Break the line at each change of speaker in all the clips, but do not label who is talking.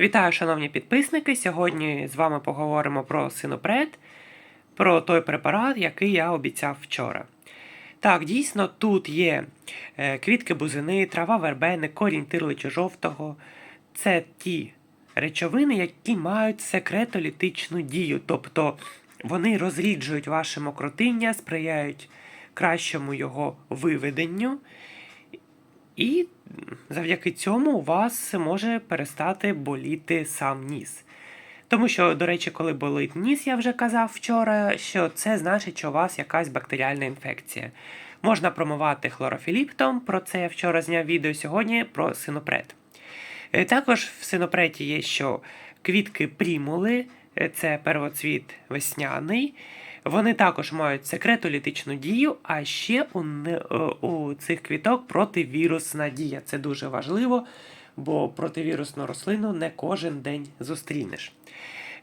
Вітаю, шановні підписники! Сьогодні з вами поговоримо про синопред, про той препарат, який я обіцяв вчора. Так, дійсно, тут є е, квітки бузини, трава вербени, корінь тирличу жовтого. Це ті речовини, які мають секретолітичну дію, тобто вони розріджують ваше мокротиння, сприяють кращому його виведенню. І завдяки цьому у вас може перестати боліти сам ніс. Тому що, до речі, коли болить ніс, я вже казав вчора, що це значить, що у вас якась бактеріальна інфекція. Можна промивати хлорофіліптом, про це я вчора зняв відео сьогодні про синопред. Е, Також в синопреті є що квітки прімули, е, це первоцвіт весняний. Вони також мають секретолітичну дію, а ще у, е, у цих квіток противірусна дія. Це дуже важливо, бо противірусну рослину не кожен день зустрінеш.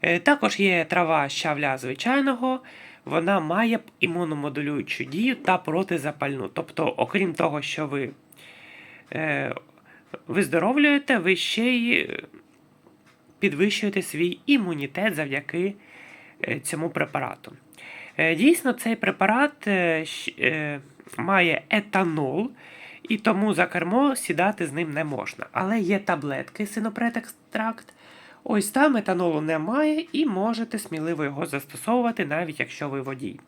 Е, Також є трава щавля звичайного, вона має імуномодулюючу дію та протизапальну. Тобто, окрім того, що ви е, виздоровлюєте, ви ще й підвищуєте свій імунітет завдяки цьому препарату. Е, Дійсно, цей препарат е, е, має етанол, і тому за кермо сідати з ним не можна. Але є таблетки синопред-екстракт. Ось там етанолу немає, і можете сміливо його застосовувати, навіть якщо ви водій.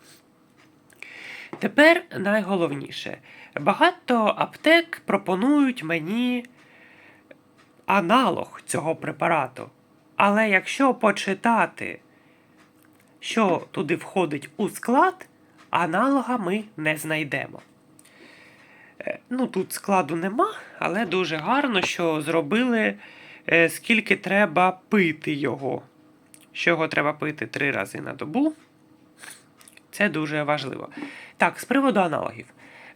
Тепер найголовніше. Багато аптек пропонують мені аналог цього препарату. Але якщо почитати, що туди входить у склад, аналога ми не знайдемо. Е, Ну, тут складу нема, але дуже гарно, що зробили, е, скільки треба пити його. Що його треба пити три рази на добу. Це дуже важливо. Так, з приводу аналогів.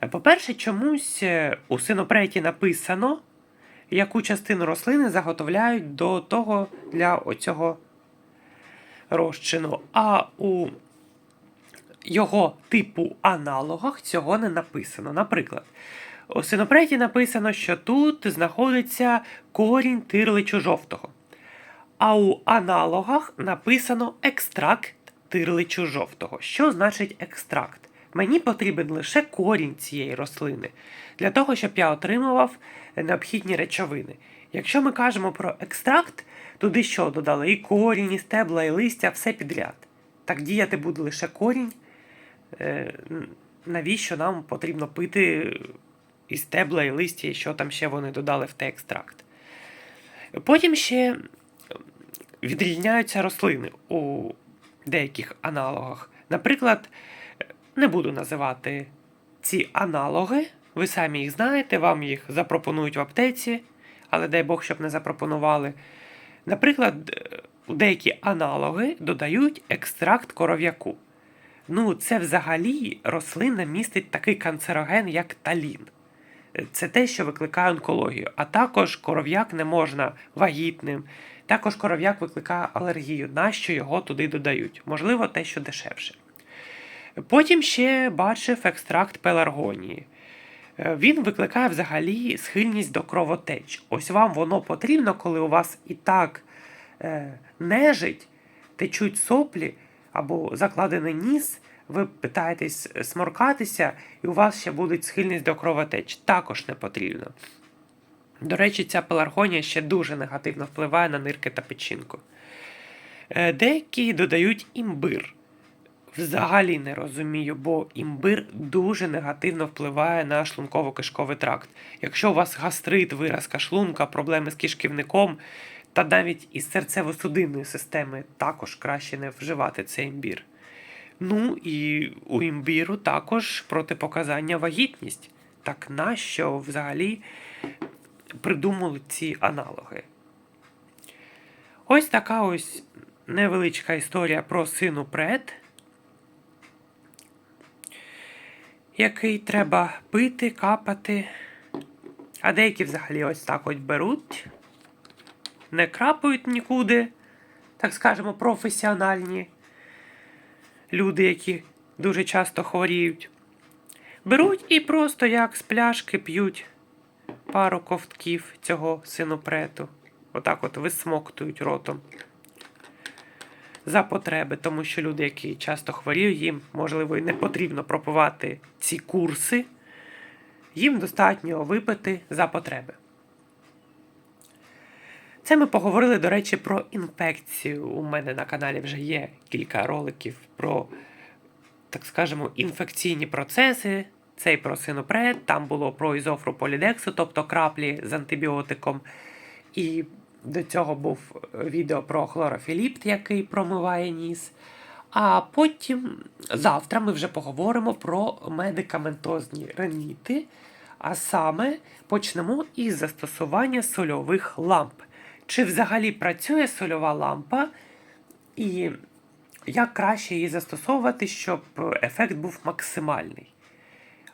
Е, По-перше, чомусь у синопреті написано, яку частину рослини заготовляють до того для оцього розчину. А у його типу аналогах цього не написано. Наприклад, у синопреті написано, що тут знаходиться корінь тирличу жовтого. А у аналогах написано екстракт тирличу жовтого. Що значить екстракт? Мені потрібен лише корінь цієї рослини для того, щоб я отримував необхідні речовини. Якщо ми кажемо про екстракт, туди що додали і корінь, і стебла, і листя, все підряд. Так діяти буде лише корінь. Е, Навіщо нам потрібно пити і стебла, і листя, і що там ще вони додали в той екстракт? Потім ще відрізняються рослини у деяких аналогах. Наприклад, не буду називати ці аналоги, ви самі їх знаєте, вам їх запропонують в аптеці, але дай Бог, щоб не запропонували. Наприклад, е, деякі аналоги додають екстракт коров'яку. Ну, це взагалі рослина містить такий канцероген, як талін. Це те, що викликає онкологію. А також коров'як не можна вагітним. Також коров'як викликає алергію. Нащо його туди додають? Можливо, те, що дешевше. Потім ще бачив екстракт пеларгонії. Е, Він викликає взагалі схильність до кровотеч. Ось вам воно потрібно, коли у вас і так е, нежить, течуть соплі або закладений ніс, ви питаєтесь сморкатися, і у вас ще буде схильність до кровотеч. Також не потрібно. До речі, ця пеларгонія ще дуже негативно впливає на нирки та печінку. Е, Деякі додають імбир. Взагалі не розумію, бо імбир дуже негативно впливає на шлунково-кишковий тракт. Якщо у вас гастрит, виразка шлунка, проблеми з кишківником та навіть із серцево-судинною системою, також краще не вживати цей імбір. Ну і у імбіру також протипоказання вагітність. Так нащо взагалі придумали ці аналоги? Ось така ось невеличка історія про сину пред. Який треба пити, капати. А деякі взагалі ось так ось беруть, не крапають нікуди, так скажемо, професіональні люди, які дуже часто хворіють. Беруть і просто як з пляшки п'ють пару ковтків цього синопрету. отак от висмоктують ротом за потреби, тому що люди, які часто хворіють, їм, можливо, і не потрібно пропивати ці курси, їм достатньо випити за потреби. Це ми поговорили, до речі, про інфекцію. У мене на каналі вже є кілька роликів про, так скажемо, інфекційні процеси. Цей про синопред, там було про ізофру полідексу, тобто краплі з антибіотиком. І до цього був відео про хлорофіліпт, який промиває ніс. А потім завтра ми вже поговоримо про медикаментозні реніти. А саме почнемо із застосування сольових ламп. Чи взагалі працює сольова лампа, і як краще її застосовувати, щоб ефект був максимальний?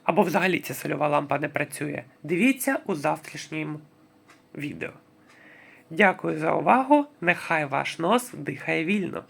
Або взагалі ця сольова лампа не працює? Дивіться у завтрашньому відео. Дякую за увагу. Нехай ваш нос дихає вільно.